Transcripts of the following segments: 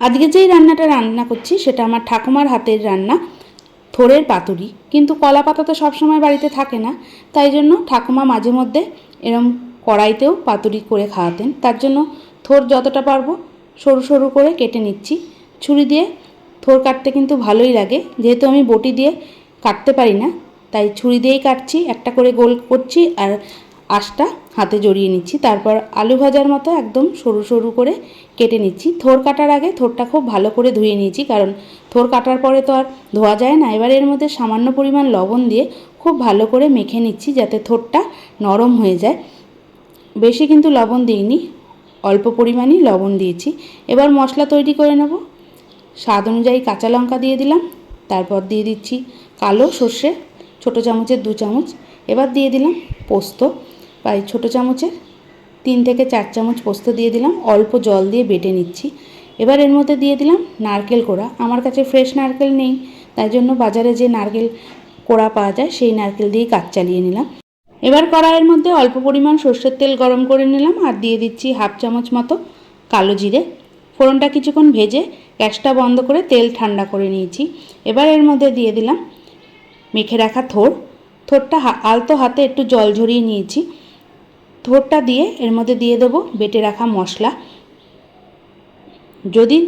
আজকে যেই রান্নাটা রান্না করছি সেটা আমার ঠাকুমার হাতের রান্না থোড়ের পাতুরি। কিন্তু কলা পাতা তো সবসময় বাড়িতে থাকে না, তাই জন্য ঠাকুমা মাঝে মধ্যে এরম কড়াইতেও পাতুরি করে খাওয়াতেন। তার জন্য থোর যতটা পারব সরু সরু করে কেটে নিচ্ছি। ছুরি দিয়ে থোর কাটতে কিন্তু ভালোই লাগে, যেহেতু আমি বটি দিয়ে কাটতে পারি না, তাই ছুরি দিয়েই কাটছি। একটা করে গোল করছি আর আঁশটা হাতে জড়িয়ে নিচ্ছি। তারপর আলু ভাজার মতো একদম সরু সরু করে কেটে নিচ্ছি। থোর কাটার আগে থোরটা খুব ভালো করে ধুয়ে নিয়েছি, কারণ থোর কাটার পরে তো আর ধোয়া যায় না। এবার এর মধ্যে সামান্য পরিমাণ লবণ দিয়ে খুব ভালো করে মেখে নিচ্ছি যাতে থোরটা নরম হয়ে যায়। বেশি কিন্তু লবণ দিইনি, অল্প পরিমাণই লবণ দিয়েছি। এবার মশলা তৈরি করে নেব। স্বাদ অনুযায়ী কাঁচা লঙ্কা দিয়ে দিলাম, তারপর দিয়ে দিচ্ছি কালো সর্ষে, ছোটো চামচের দু চামচ। এবার দিয়ে দিলাম পোস্ত, প্রায় ছোটো চামচের তিন থেকে চার চামচ পোস্ত দিয়ে দিলাম, অল্প জল দিয়ে বেটে নিচ্ছি। এবার এর মধ্যে দিয়ে দিলাম নারকেল কোড়া। আমার কাছে ফ্রেশ নারকেল নেই, তাই জন্য বাজারে যে নারকেল কোড়া পাওয়া যায়, সেই নারকেল দিয়েই কাজ চালিয়ে নিলাম। এবার কড়াইয়ের মধ্যে অল্প পরিমাণ সর্ষের তেল গরম করে নিলাম আর দিয়ে দিচ্ছি হাফ চামচ মতো কালো জিরে। ফোড়নটা কিছুক্ষণ ভেজে গ্যাসটা বন্ধ করে তেল ঠান্ডা করে নিয়েছি। এবার এর মধ্যে দিয়ে দিলাম মেখে রাখা থোর। থোরটা হা- আলতো হাতে একটু জল ঝরিয়ে নিয়েছি। থোরটা দিয়ে এর মধ্যে দিয়ে দেবো, বেটে রাখা মশলা। যদি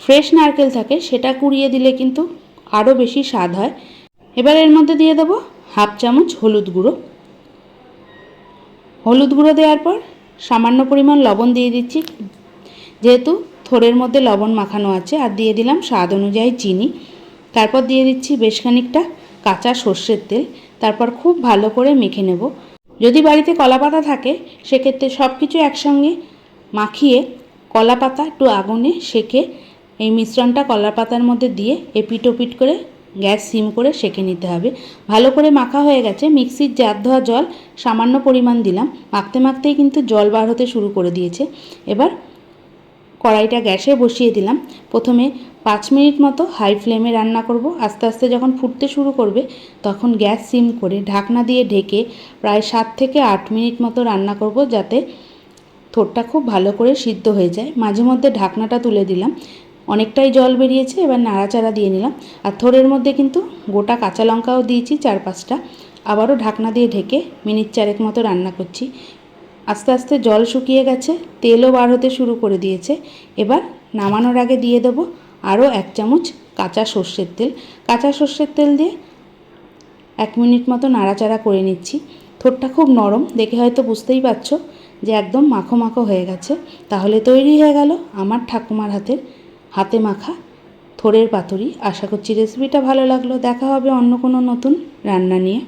ফ্রেশ নারকেল থাকে, সেটা কুড়িয়ে দিলে কিন্তু আরও বেশি স্বাদ হয়। এবার এর মধ্যে দিয়ে দেবো হাফ চামচ হলুদ গুঁড়ো। হলুদ গুঁড়ো দেওয়ার পর সামান্য পরিমাণ লবণ দিয়ে দিচ্ছি। যেহেতু থোড়ের মধ্যে লবণ মাখানো আছে, আর দিয়ে দিলাম স্বাদ অনুযায়ী চিনি। তারপর দিয়ে দিচ্ছি বেশ খানিকটা কাঁচা সর্ষের তেল। তারপর খুব ভালো করে মেখে নেব। যদি বাড়িতে কলা পাতা থাকে, সেক্ষেত্রে সব কিছু একসঙ্গে মাখিয়ে কলা পাতা একটু আগুনে সেকে এই মিশ্রণটা কলা পাতার মধ্যে দিয়ে এপিট ওপিট করে গ্যাস সিম করে সেকে নিতে হবে। ভালো করে মাখা হয়ে গেছে। মিক্সির জাত ধোয়া জল সামান্য পরিমাণ দিলাম। মাখতে মাখতেই কিন্তু জল বার হতে শুরু করে দিয়েছে। এবার কড়াইটা গ্যাসে বসিয়ে দিলাম। প্রথমে পাঁচ মিনিট মতো হাই ফ্লেমে রান্না করব। আস্তে আস্তে যখন ফুটতে শুরু করবে, তখন গ্যাস সিম করে ঢাকনা দিয়ে ঢেকে প্রায় সাত থেকে আট মিনিট মতো রান্না করব যাতে থোরটা খুব ভালো করে সিদ্ধ হয়ে যায়। মাঝে মধ্যে ঢাকনাটা তুলে দিলাম। অনেকটাই জল বেরিয়েছে, এবার নাড়াচাড়া দিয়ে নিলাম। আর থোরের মধ্যে কিন্তু গোটা কাঁচা লঙ্কাও দিয়েছি চার পাঁচটা। আবারও ঢাকনা দিয়ে ঢেকে মিনিট চারেক মতো রান্না করছি। আস্তে আস্তে জল শুকিয়ে গেছে, তেলও বার হতে শুরু করে দিয়েছে। এবার নামানোর আগে দিয়ে দেবো আরও এক চামচ কাঁচা সর্ষের তেল। কাঁচা সর্ষের তেল দিয়ে এক মিনিট মতো নাড়াচাড়া করে নিচ্ছি। থোরটা খুব নরম, দেখে হয়তো বুঝতেই পারছ যে একদম মাখো মাখো হয়ে গেছে। তাহলে তৈরি হয়ে গেল আমার ঠাকুমার হাতের হাতে মাখা থোরের পাতুরি। আশা করছি রেসিপিটা ভালো লাগল। দেখা হবে অন্য কোনো নতুন রান্না নিয়ে।